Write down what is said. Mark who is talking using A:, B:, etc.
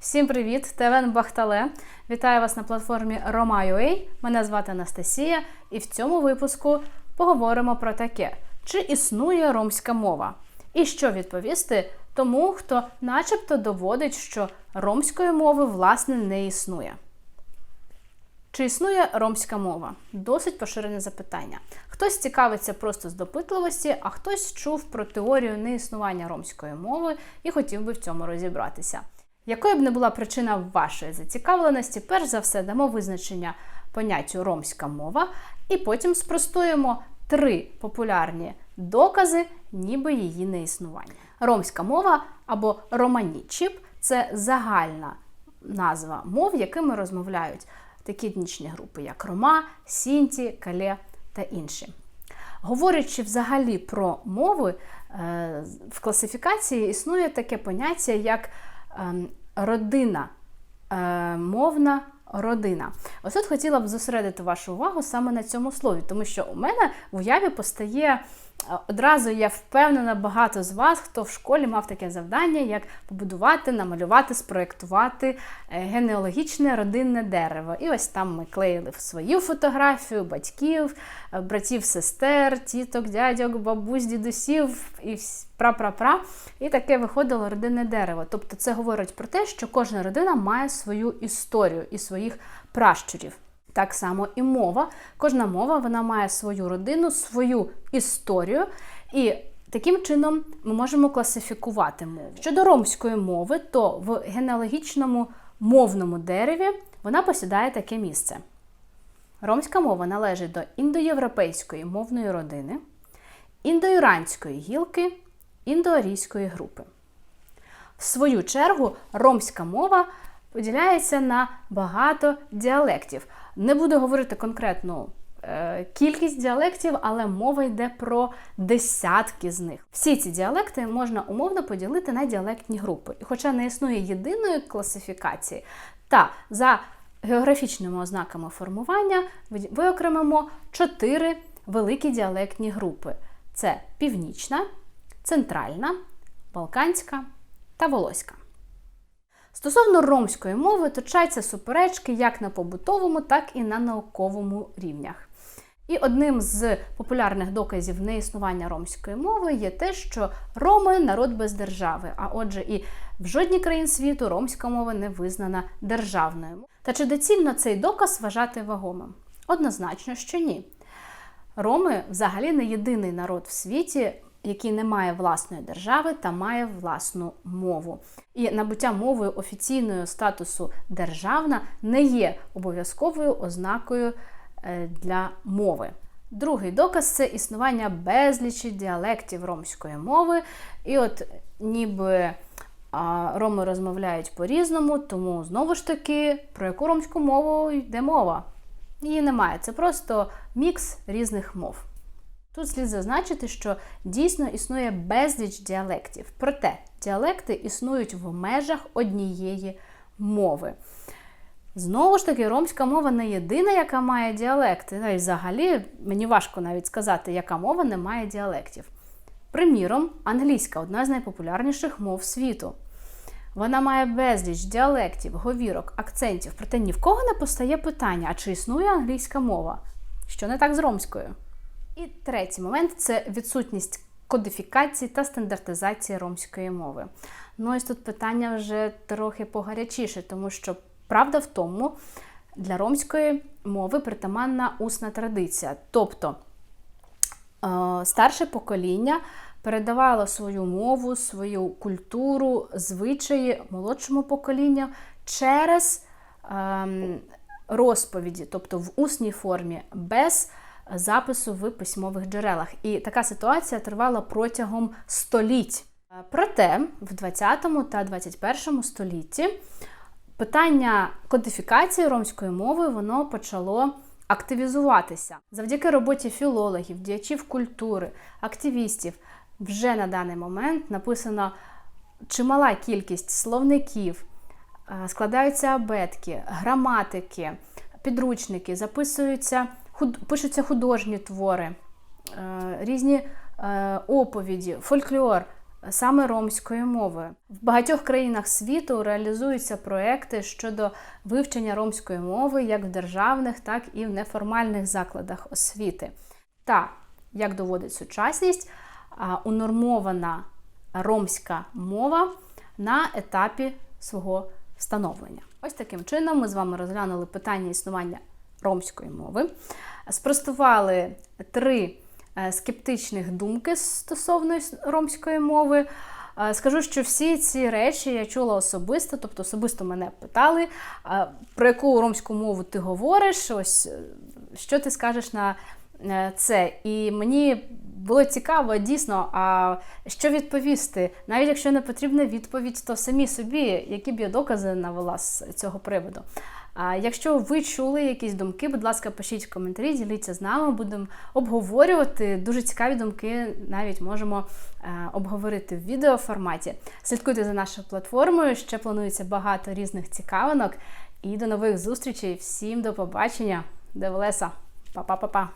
A: Всім привіт! Тевен Бахтале. Вітаю вас на платформі Roma.ua. Мене звати Анастасія, і в цьому випуску поговоримо про таке: чи існує ромська мова? І що відповісти тому, хто начебто доводить, що ромської мови власне не існує. Чи існує ромська мова? Досить поширене запитання. Хтось цікавиться просто з допитливості, а хтось чув про теорію неіснування ромської мови і хотів би в цьому розібратися. Якою б не була причина вашої зацікавленості, перш за все дамо визначення поняттю ромська мова, і потім спростуємо три популярні докази, ніби її неіснування. Ромська мова або романічіп це загальна назва мов, якими розмовляють такі етнічні групи, як Рома, Сінті, Кале та інші. Говорячи взагалі про мови, е, в класифікації існує таке поняття, як родина, е, мовна родина. Ось тут хотіла б зосередити вашу увагу саме на цьому слові, тому що у мене в уяві постає одразу, я впевнена, багато з вас, хто в школі мав таке завдання, як побудувати, намалювати, спроєктувати е, генеалогічне родинне дерево. І ось там ми клеїли свою фотографію, батьків, е, братів, сестер, тіток, дядьок, бабусь, дідусів і пра-пра-пра. І таке виходило родинне дерево. Тобто це говорить про те, що кожна родина має свою історію і своїх пращурів. Так само і мова. Кожна мова вона має свою родину, свою історію. І таким чином ми можемо класифікувати мову. Щодо ромської мови, то в генеалогічному мовному дереві вона посідає таке місце. Ромська мова належить до індоєвропейської мовної родини, індоіранської гілки, індоарійської групи. В свою чергу, ромська мова поділяється на багато діалектів. Не буду говорити конкретну е, кількість діалектів, але мова йде про десятки з них. Всі ці діалекти можна умовно поділити на діалектні групи. І хоча не існує єдиної класифікації, та за географічними ознаками формування виокремимо чотири великі діалектні групи: це північна, центральна, балканська та волоська. Стосовно ромської мови точаться суперечки як на побутовому, так і на науковому рівнях. І одним з популярних доказів неіснування ромської мови є те, що роми народ без держави, а отже, і в жодній країні світу ромська мова не визнана державною. Та чи доцільно цей доказ вважати вагомим? Однозначно, що ні. Роми взагалі не єдиний народ в світі, який не має власної держави та має власну мову. І набуття мовою офіційного статусу державна не є обов'язковою ознакою е, для мови. Другий доказ це існування безлічі діалектів ромської мови. І от ніби роми розмовляють по-різному, тому знову ж таки про яку ромську мову йде мова? Її немає. Це просто мікс різних мов. Тут слід зазначити, що дійсно існує безліч діалектів. Проте діалекти існують в межах однієї мови. Знову ж таки, ромська мова не єдина, яка має діалекти. Ну, і взагалі мені важко навіть сказати, яка мова не має діалектів. Приміром, англійська одна з найпопулярніших мов світу. Вона має безліч діалектів, говірок, акцентів, проте ні в кого не постає питання, а чи існує англійська мова? Що не так з ромською? І третій момент це відсутність кодифікації та стандартизації ромської мови. Ну ось тут питання вже трохи погарячіше, тому що правда в тому, для ромської мови притаманна усна традиція. Тобто е, старше покоління передавало свою мову, свою культуру, звичаї молодшому поколінню через ем, розповіді, тобто в усній формі, без запису в письмових джерелах. І така ситуація тривала протягом століть. Проте в 20 та 21 столітті питання кодифікації ромської мови воно почало активізуватися завдяки роботі філологів, діячів культури, активістів. Вже на даний момент написано чимала кількість словників, е, складаються абетки, граматики, підручники, записуються, пишуться художні твори, е, різні е, оповіді, фольклор. саме ромської мови. В багатьох країнах світу реалізуються проекти щодо вивчення ромської мови як в державних, так і в неформальних закладах освіти. Та, як доводить сучасність, унормована ромська мова на етапі свого встановлення. Ось таким чином ми з вами розглянули питання існування ромської мови, спростували три е, скептичних думки стосовно ромської мови. Е, Скажу, що всі ці речі я чула особисто, тобто особисто мене питали, е, про яку ромську мову ти говориш, ось що ти скажеш на це. І мені було цікаво дійсно, а що відповісти. Навіть якщо не потрібна відповідь, то самі собі, які б я докази навела з цього приводу. А якщо ви чули якісь думки, будь ласка, пишіть в коментарі, діліться з нами, будемо обговорювати. Дуже цікаві думки навіть можемо е, обговорити в відеоформаті. Слідкуйте за нашою платформою, ще планується багато різних цікавинок. І до нових зустрічей. Всім до побачення. Девелеса. Па-па-па-па.